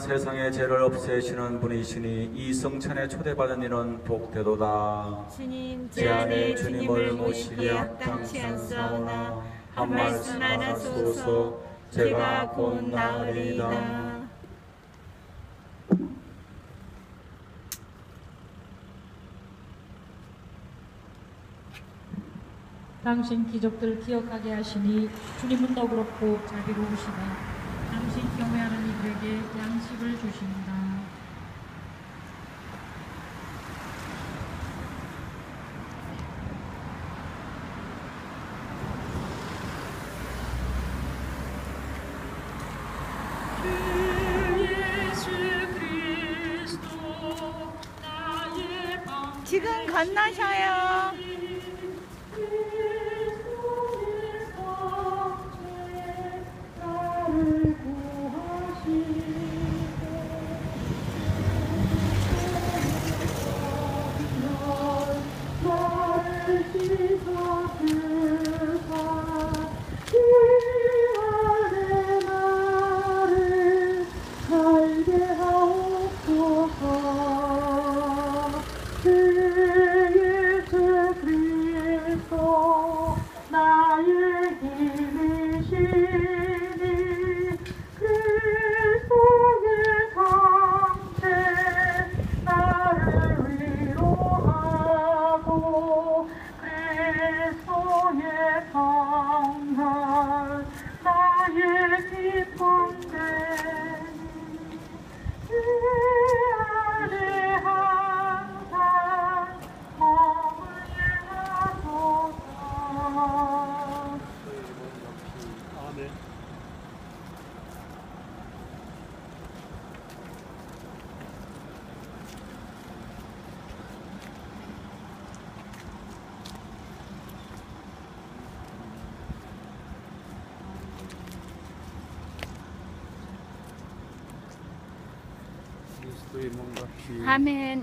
세상의 죄를 없애시는 분이시니 이 성찬에 초대받은 이는 복되도다. 주님 제 안에 주님을 모시기에 합당치 않사오나 한 말씀 하나 소서 제가 곧 나으리이다. 당신 기적들을 기억하게 하시니 주님은 너그럽고 자비로우시다. 지금 건너셔요. همین